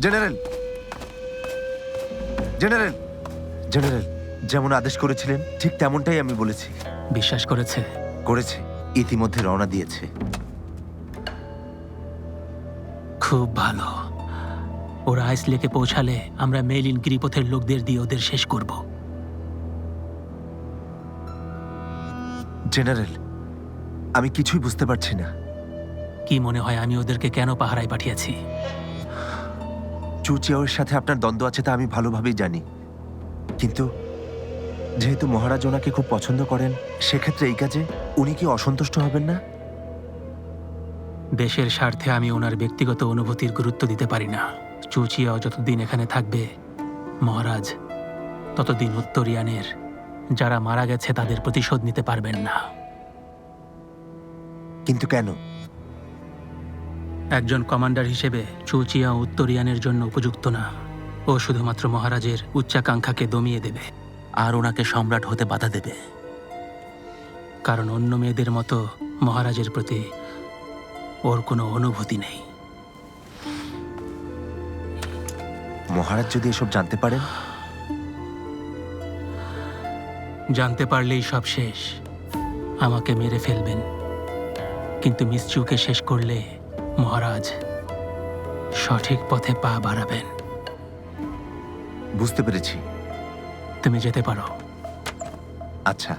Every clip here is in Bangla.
জেনারেল। জেনারেল জেনারেল যেমন আদেশ করেছিলেন ঠিক তেমনটাই আমি বলেছি। বিশ্বাস করেছে? করেছে ইতিমধ্যে রওনা দিয়েছে। খুব ভালো। ওরা আইস লেকে পৌঁছালে আমরা মেলিন গিরিপথের লোকদের দিয়ে ওদের শেষ করব। জেনারেল আমি কিছুই বুঝতে পারছি না। কি মনে হয় আমি ওদেরকে কেন পাহারায় পাঠিয়েছি? চুচিয়াওয়ের সাথে আপনার দ্বন্দ্ব আছে তা আমি ভালোভাবেই জানি। কিন্তু যেহেতু মহারাজ ওনাকে খুব পছন্দ করেন সেক্ষেত্রে এই কাজে উনি কি অসন্তুষ্ট হবেন না? দেশের স্বার্থে আমি ওনার ব্যক্তিগত অনুভূতির গুরুত্ব দিতে পারি না। চুচিয়াও যতদিন এখানে থাকবে মহারাজ ততদিন উত্তরিয়ানের যারা মারা গেছে তাদের প্রতিশোধ নিতে পারবেন না। কিন্তু কেন? একজন কমান্ডার হিসেবে চুচিয়া উত্তরিয়ানের জন্য উপযুক্ত না। ও শুধুমাত্র মহারাজের উচ্চাকাঙ্ক্ষাকে দমিয়ে দেবে আর ওনাকে সম্রাট হতে বাধা দেবে। কারণ অন্য মেয়েদের মতো মহারাজের প্রতি ওর কোনো অনুভূতি নেই। মহারাজ যদি এসব জানতে পারেন? জানতে পারলেই সব শেষ। আমাকে মেরে ফেলবেন। কিন্তু মিসচুকে শেষ করলে মহারাজ সঠিক পথে পা বাড়াবেন। বুঝতে পেরেছি। তুমি যেতে পারো। আচ্ছা।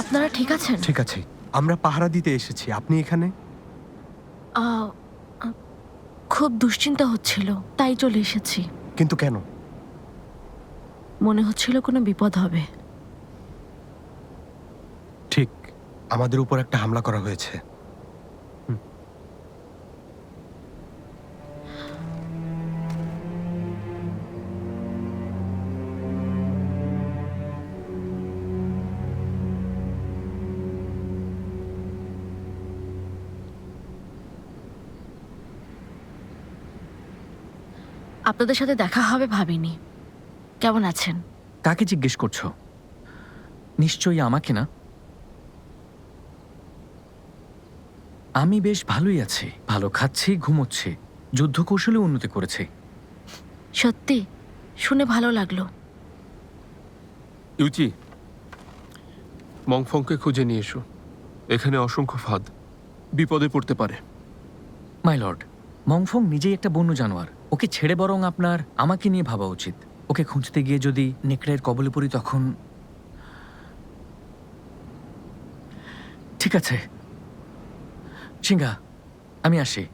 আপনারা ঠিক আছেন? ঠিক আছে। আমরা পাহারা দিতে এসেছি। আপনি এখানে? আহ, আহ, খুব দুশ্চিন্তা হচ্ছিল তাই চলে এসেছি। কিন্তু কেন? মনে হচ্ছিল কোনো বিপদ হবে। ঠিক। আমাদের উপর একটা হামলা করা হয়েছে। আপনাদের সাথে দেখা হবে ভাবিনি। কেমন আছেন? কাকে জিজ্ঞেস করছ? নিশ্চয়ই আমাকে না? আমি বেশ ভালোই আছি। ভালো খাচ্ছি ঘুমোচ্ছি। যুদ্ধ কৌশলে উন্নতি করেছি। সত্যি? শুনে ভালো লাগল। ইউচি মংফংকে খুঁজে নিয়ে এসো। এখানে অসংখ্য ফাঁদ। বিপদে পড়তে পারে। মাই লর্ড মংফং নিজেই একটা বন্য জানোয়ার। ওকে ছেড়ে বরং আপনার আমাকে নিয়ে ভাবা উচিত। ওকে খুঁজতে গিয়ে যদি নেকড়ের কবলে পড়ি তখন ঠিক আছে। সিংহা আমি আসি।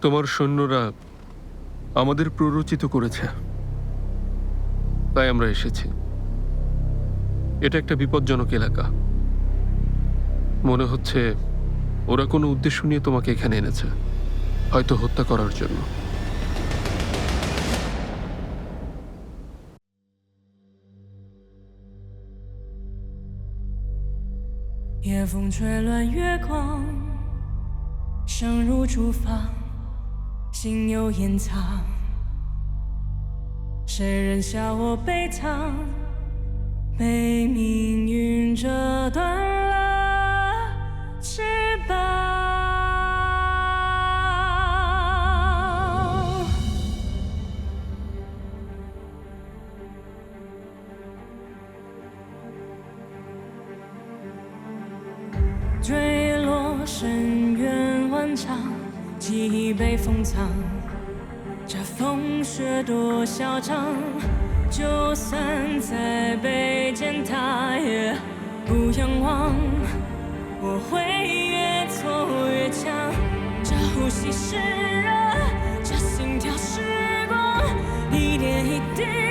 তোমার সৈন্যরা আমাদের প্ররোচিত করেছে। তাই আমরা এসেছি। এটা একটা বিপজ্জনক এলাকা মনে হচ্ছে ওরা কোনো উদ্দেশ্য নিয়ে তোমাকে এখানে এনেছে হয়তো হত্যা করার জন্য 夜风吹乱月光，声如竹房，心有掩藏。谁人笑我悲怆？ 被命运折断了翅膀。坠落深渊万丈，记忆被封藏。这风雪多嚣张，就算再被，不仰望我会越挫越强。这呼吸是热这心跳是光一点一滴